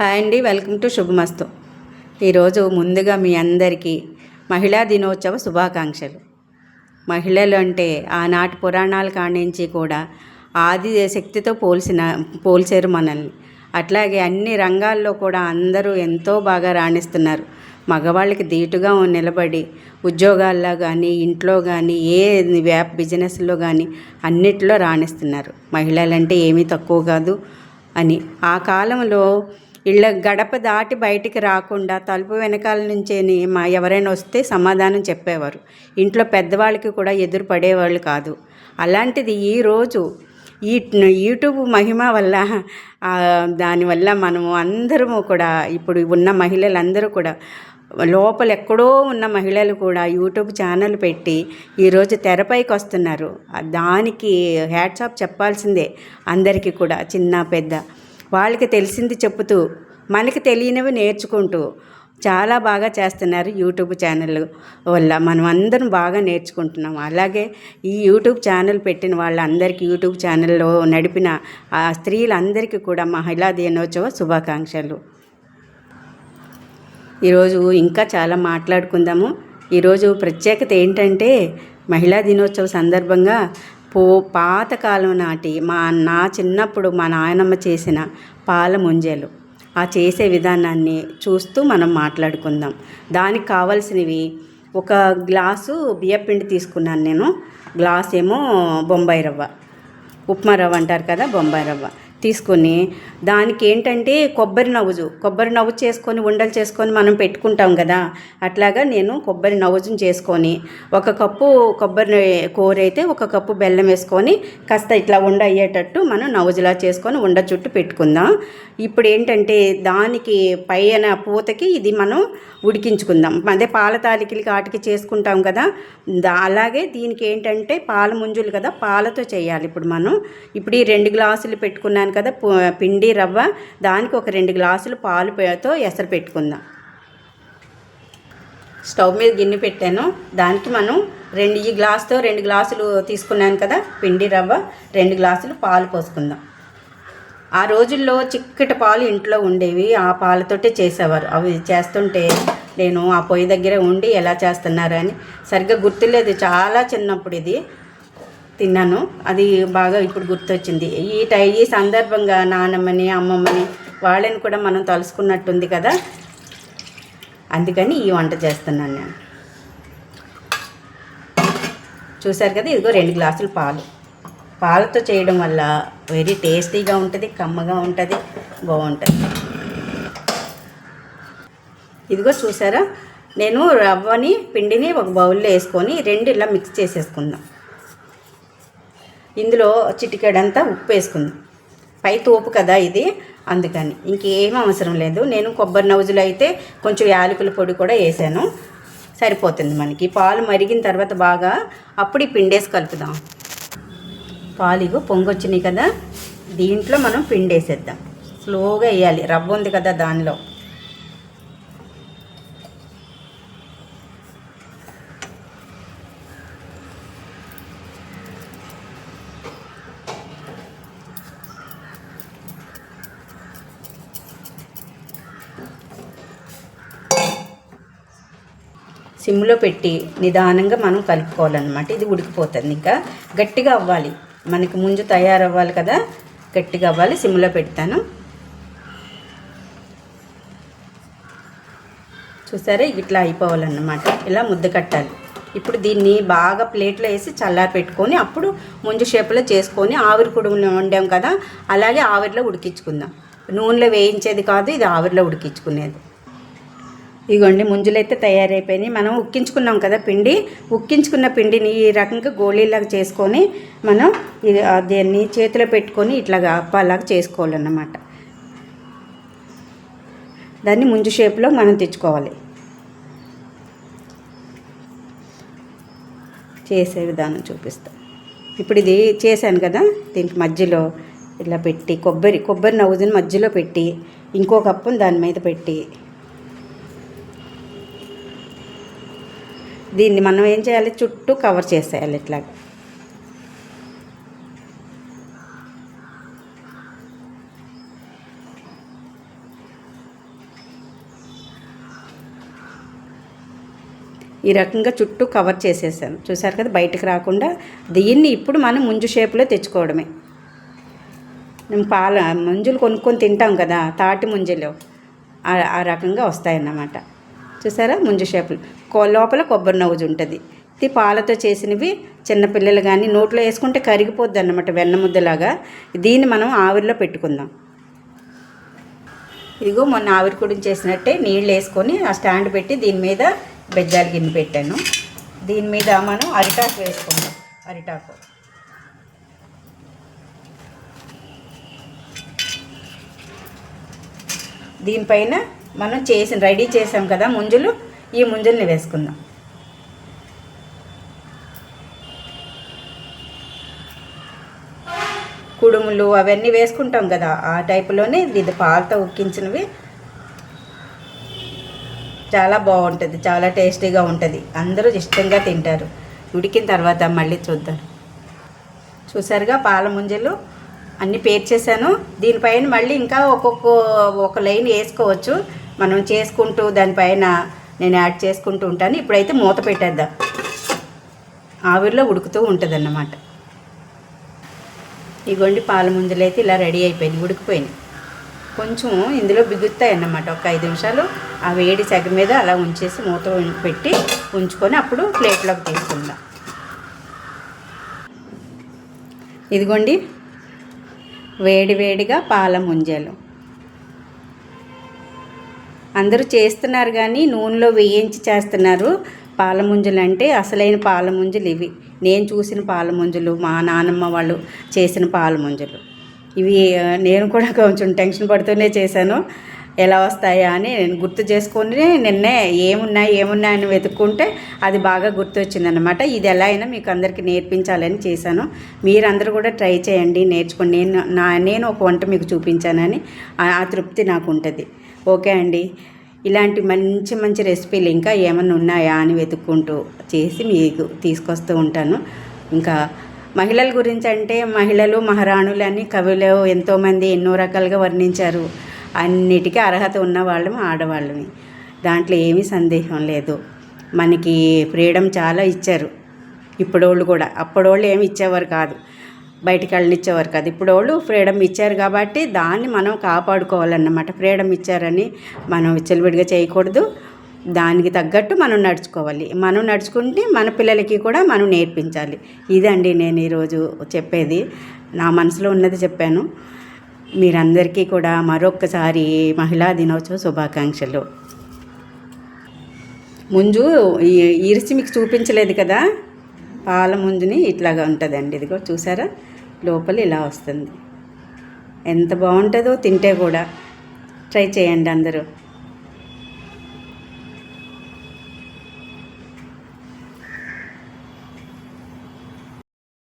Hi అండి welcome to శుభమస్తు. ఈరోజు ముందుగా మీ అందరికీ మహిళా దినోత్సవ శుభాకాంక్షలు. మహిళలు అంటే ఆనాటి పురాణాల కానించి కూడా ఆది శక్తితో పోల్చిన పోల్చారు మనల్ని. అట్లాగే అన్ని రంగాల్లో కూడా అందరూ ఎంతో బాగా రాణిస్తున్నారు. మగవాళ్ళకి ధీటుగా నిలబడి ఉద్యోగాల్లో కానీ ఇంట్లో కానీ ఏ వ్యాప్ బిజినెస్లో కానీ అన్నిట్లో రాణిస్తున్నారు. మహిళలంటే ఏమీ తక్కువ కాదు అని. ఆ కాలంలో ఇళ్ళ గడప దాటి బయటికి రాకుండా తలుపు వెనకాల నుంచేని మా ఎవరైనా వస్తే సమాధానం చెప్పేవారు. ఇంట్లో పెద్దవాళ్ళకి కూడా ఎదురు పడేవాళ్ళు కాదు. అలాంటిది ఈరోజు ఈ యూట్యూబ్ మహిమ వల్ల దానివల్ల మనము అందరము కూడా ఇప్పుడు ఉన్న మహిళలందరూ కూడా లోపల ఎక్కడో ఉన్న మహిళలు కూడా యూట్యూబ్ ఛానల్ పెట్టి ఈరోజు తెరపైకి వస్తున్నారు. దానికి హ్యాట్సాప్ చెప్పాల్సిందే అందరికీ కూడా చిన్న పెద్ద. వాళ్ళకి తెలిసింది చెప్పుతూ మనకి తెలియనివి నేర్చుకుంటూ చాలా బాగా చేస్తున్నారు యూట్యూబ్ ఛానల్ వల్ల. మనం అందరం బాగా నేర్చుకుంటున్నాం. అలాగే ఈ యూట్యూబ్ ఛానల్ పెట్టిన వాళ్ళందరికీ యూట్యూబ్ ఛానల్లో నడిపిన ఆ స్త్రీలందరికీ కూడా మహిళా దినోత్సవ శుభాకాంక్షలు. ఈరోజు ఇంకా చాలా మాట్లాడుకుందాము. ఈరోజు ప్రత్యేకత ఏంటంటే మహిళా దినోత్సవ సందర్భంగా పో పాతకాలం నాటి మా నా చిన్నప్పుడు మా నాయనమ్మ చేసిన పాల ముంజలు. ఆ చేసే విధానాన్ని చూస్తూ మనం మాట్లాడుకుందాం. దానికి కావాల్సినవి ఒక గ్లాసు బియ్యపిండి తీసుకున్నాను నేను. గ్లాస్ ఏమో బొంబాయి రవ్వ. ఉప్మా రవ్వ అంటారు కదా బొంబాయి రవ్వ. తీసుకొని దానికి ఏంటంటే కొబ్బరి నవ్వుజు. కొబ్బరి నవ్వు చేసుకొని ఉండలు చేసుకొని మనం పెట్టుకుంటాం కదా. అట్లాగా నేను కొబ్బరి నవ్వుజును చేసుకొని ఒక కప్పు కొబ్బరి కూర అయితే ఒక కప్పు బెల్లం వేసుకొని కాస్త ఇట్లా ఉండ అయ్యేటట్టు మనం నవ్వుజులా చేసుకొని ఉండ చుట్టూ పెట్టుకుందాం. ఇప్పుడు ఏంటంటే దానికి పైన పూతకి ఇది మనం ఉడికించుకుందాం. అదే పాల తాలికలకి వాటికి చేసుకుంటాం కదా. దా అలాగే దీనికి ఏంటంటే పాల ముంజులు కదా పాలతో చేయాలి ఇప్పుడు మనం. ఇప్పుడు ఈ రెండు గ్లాసులు పెట్టుకున్నాను కదా పిండి రవ్వ దానికి ఒక రెండు గ్లాసులు పాలుతో ఎసరు పెట్టుకుందాం. స్టవ్ మీద గిన్నె పెట్టాను. దానికి మనం రెండు ఈ గ్లాసుతో రెండు గ్లాసులు తీసుకున్నాను కదా పిండి రవ్వ రెండు గ్లాసులు పాలు పోసుకుందాం. ఆ రోజుల్లో చిక్కటి పాలు ఇంట్లో ఉండేవి ఆ పాలతోటే చేసేవారు. అవి చేస్తుంటే నేను ఆ పొయ్యి దగ్గర ఉండి ఎలా చేస్తున్నారు అని సరిగ్గా గుర్తులేదు. చాలా చిన్నప్పుడు ఇది. తిన్నాను. అది బాగా ఇప్పుడు గుర్తొచ్చింది. ఈ టై ఈ సందర్భంగా నాన్నమ్మని అమ్మమ్మని వాళ్ళని కూడా మనం తలుసుకున్నట్టుంది కదా? అందుకని ఈ వంట చేస్తున్నాను నేను. చూశారు కదా? ఇదిగో రెండు గ్లాసులు పాలు. పాలతో చేయడం వల్ల వెరీ టేస్టీగా ఉంటుంది కమ్మగా ఉంటుంది బాగుంటుంది. ఇదిగో చూసారా నేను రవ్వని పిండిని ఒక బౌల్లో వేసుకొని రెండు ఇలా మిక్స్ చేసేసుకుందాం. ఇందులో చిటికెడంతా ఉప్పు వేసుకుందాం. పై తోపు కదా ఇది. అందుకని ఇంకేం అవసరం లేదు. నేను కొబ్బరి నవ్వుజులు అయితే కొంచెం యాలకుల పొడి కూడా వేసాను. సరిపోతుంది మనకి. పాలు మరిగిన తర్వాత బాగా అప్పుడు ఈ పిండేసి కలుపుదాం. పాలు ఇగో పొంగొచ్చినాయి కదా. దీంట్లో మనం పిండేసేద్దాం. స్లోగా వేయాలి. రవ్వ ఉంది కదా దానిలో. సిమ్లో పెట్టి నిదానంగా మనం కలుపుకోవాలన్నమాట. ఇది ఉడికిపోతుంది ఇంకా. గట్టిగా అవ్వాలి. మనకి ముంజు తయారవ్వాలి కదా. గట్టిగా అవ్వాలి. సిమ్లో పెడతాను. చూసారా? ఇట్లా అయిపోవాలన్నమాట. ఇలా ముద్ద కట్టాలి. ఇప్పుడు దీన్ని బాగా ప్లేట్లో వేసి చల్లారి పెట్టుకొని అప్పుడు ముంజు షేప్లో చేసుకొని ఆవిరి కూడా వండాం కదా. అలాగే ఆవిరిలో ఉడికించుకుందాం. నూనెలో వేయించేది కాదు ఇది ఆవిరిలో ఉడికించుకునేది. ఇగోండి ముంజులైతే తయారైపోయినాయి. మనం ఉక్కించుకున్నాం కదా పిండి. ఉక్కించుకున్న పిండిని ఈ రకంగా గోళీలాగా చేసుకొని మనం ఇది దీన్ని చేతిలో పెట్టుకొని ఇట్లాగా అప్పాలాగా చేసుకోవాలన్నమాట. దాన్ని ముంజు షేప్లో మనం తెచ్చుకోవాలి. చేసే విధానం చూపిస్తాం. ఇప్పుడు ఇది చేశాను కదా దీనికి మధ్యలో ఇలా పెట్టి కొబ్బరి కొబ్బరి నవ్వుదని మధ్యలో పెట్టి ఇంకో కప్పును దాని మీద పెట్టి దీన్ని మనం ఏం చేయాలి? చుట్టూ కవర్ చేసేయాలి ఇట్లా ఈ రకంగా చుట్టూ కవర్ చేసేసాను. చూసారు కదా? బయటకు రాకుండా దీన్ని ఇప్పుడు మనం ముంజు షేప్లో తెచ్చుకోవడమే. మేము పాల ముంజులు కొనుక్కొని తింటాం కదా తాటి ముంజులు. ఆ రకంగా వస్తాయన్నమాట. చూసారా? ముంజు షేపులు. లోపల కొబ్బరి నవ్వుజు ఉంటుంది. ఇది పాలతో చేసినవి చిన్నపిల్లలు కానీ నోట్లో వేసుకుంటే కరిగిపోద్ది అన్నమాట వెన్న ముద్దలాగా. దీన్ని మనం ఆవిరిలో పెట్టుకుందాం. ఇదిగో మొన్న ఆవిరి కుడిని చేసినట్టే నీళ్ళు వేసుకొని ఆ స్టాండ్ పెట్టి దీని మీద బెజ్జాలు గిన్నె పెట్టాను. దీని మీద మనం అరిటాకు వేసుకుందాం. అరిటాకు. దీనిపైన మనం చేసిన రెడీ చేసాం కదా ముంజులు ఈ ముంజుల్ని వేసుకుందాం. కుడుములు అవన్నీ వేసుకుంటాం కదా ఆ టైపులోనే ఇది పాలతో ఉక్కించినవి. చాలా బాగుంటుంది చాలా టేస్టీగా ఉంటుంది. అందరూ ఇష్టంగా తింటారు. ఉడికిన తర్వాత మళ్ళీ చూద్దాం. చూసారుగా పాల ముంజలు అన్నీ పేర్చేసాను దీనిపైన మళ్ళీ ఇంకా ఒక్కొక్క ఒక లైన్ వేసుకోవచ్చు. మనం చేసుకుంటూ దానిపైన నేను యాడ్ చేసుకుంటూ ఉంటాను. ఇప్పుడైతే మూత పెట్టేద్దాం. ఆవిరిలో ఉడుకుతూ ఉంటుంది అన్నమాట ఇగోండి పాల ముందులు అయితే ఇలా రెడీ అయిపోయినాయి ఉడికిపోయినాయి. కొంచెం ఇందులో బిగుతాయి అన్నమాట ఒక ఐదు నిమిషాలు ఆ వేడి సెగ మీద అలా ఉంచేసి మూత పెట్టి ఉంచుకొని అప్పుడు ప్లేట్లోకి తీసుకుందాం. ఇదిగోండి వేడివేడిగా పాల ముంజలు. అందరూ చేస్తున్నారు కానీ నూనెలో వేయించి చేస్తున్నారు పాల ముంజలు అంటే అసలైన పాల ముంజలు ఇవి. నేను చూసిన పాల ముంజలు మా నానమ్మ వాళ్ళు చేసిన పాల ముంజలు. ఇవి నేను కూడా కొంచెం టెన్షన్ పడుతూనే చేశాను. ఎలా వస్తాయా అని నేను గుర్తు చేసుకొని నిన్నే ఏమున్నాయి ఏమున్నాయని వెతుక్కుంటే అది బాగా గుర్తొచ్చిందనమాట ఇది ఎలా అయినా మీకు అందరికీ నేర్పించాలని చేశాను. మీరందరూ కూడా ట్రై చేయండి నేర్చుకోండి. నేను నా నేను ఒక వంట మీకు చూపించానని ఆ- ఆ తృప్తి నాకు ఉంటుంది. ఓకే అండి. ఇలాంటి మంచి మంచి రెసిపీలు ఇంకా ఏమన్నా ఉన్నాయా అని వెతుక్కుంటూ చేసి మీకు తీసుకొస్తూ ఉంటాను. ఇంకా మహిళల గురించి అంటే మహిళలు మహారాణులు అని కవులు ఎంతోమంది ఎన్నో రకాలుగా వర్ణించారు. అన్నిటికీ అర్హత ఉన్న వాళ్ళము దాంట్లో ఏమీ సందేహం లేదు. మనకి ఫ్రీడమ్ చాలా ఇచ్చారు. ఇప్పుడోళ్ళు కూడా. అప్పుడోళ్ళు ఏమి ఇచ్చేవారు కాదు. బయటికి వెళ్ళనిచ్చేవారు కాదు. ఇప్పుడు వాళ్ళు ఫ్రీడమ్ ఇచ్చారు కాబట్టి దాన్ని మనం కాపాడుకోవాలన్నమాట. ఫ్రీడమ్ ఇచ్చారని మనం విచ్చలవిడిగా చేయకూడదు. దానికి తగ్గట్టు మనం నడుచుకోవాలి. మనం నడుచుకుంటే మన పిల్లలకి కూడా మనం నేర్పించాలి. ఇదండి నేను ఈరోజు చెప్పేది. నా మనసులో ఉన్నది చెప్పాను. మీరందరికీ కూడా మరొక్కసారి మహిళా దినోత్సవ శుభాకాంక్షలు. ముంజు ఈ- ఇరిచి మీకు చూపించలేదు కదా? పాల ముంజుని ఇట్లాగా ఉంటుందండి. ఇదిగో చూసారా? లోపల ఇలా వస్తుంది. ఎంత బాగుంటుందో తింటే కూడా. ట్రై చేయండి అందరూ.